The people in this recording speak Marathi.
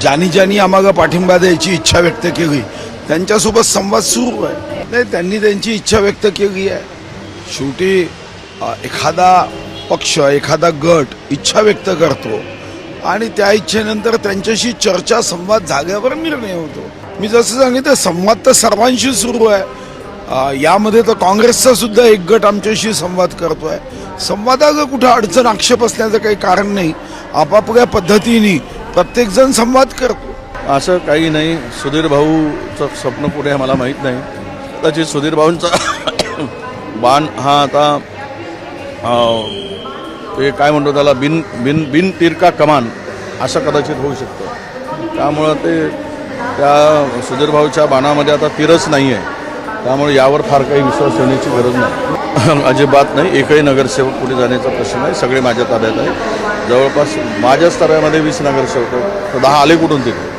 ज्यांनी ज्यांनी आम्हाला पाठिंबा द्यायची इच्छा व्यक्त केली त्यांच्यासोबत संवाद सुरू आहे. नाही त्यांनी त्यांची इच्छा व्यक्त केली आहे. शेवटी एखादा पक्ष एखादा गट इच्छा व्यक्त करतो आणि त्या इच्छेनंतर त्यांच्याशी चर्चा संवाद झाल्यावर निर्णय होतो. मी जसं सांगितलं संवाद तर सर्वांशी सुरू आहे. यामध्ये तर काँग्रेसचा सुद्धा एक गट आमच्याशी संवाद करतो आहे संवादाचं कुठं अडचण आक्षेप असण्याचं काही कारण नाही. आपापल्या पद्धतीने प्रत्येकजण संवाद करतो. असं काही नाही. सुधीर भाऊचं स्वप्न पुढे मला माहीत नाही. कदाचित सुधीर भाऊंचा बाण हा आता ते काय म्हणतो त्याला बिन बिन बिन तिरका कमान असं कदाचित होऊ शकतं. त्यामुळं ते त्या सुधीर भाऊच्या बाणामध्ये आता तिरच नाही आहे त्यामुळे यावर फार काही विश्वास ठेवण्याची गरज नाही. अजिबात नाही. एकही नगरसेवक पुढे जाण्याचा प्रश्न नाही. सगळे माझ्या ताब्यात आहे. जवळपास माझ्या स्तरामध्ये वीस नगरसेवक तर दहा आले कुठून तिथे?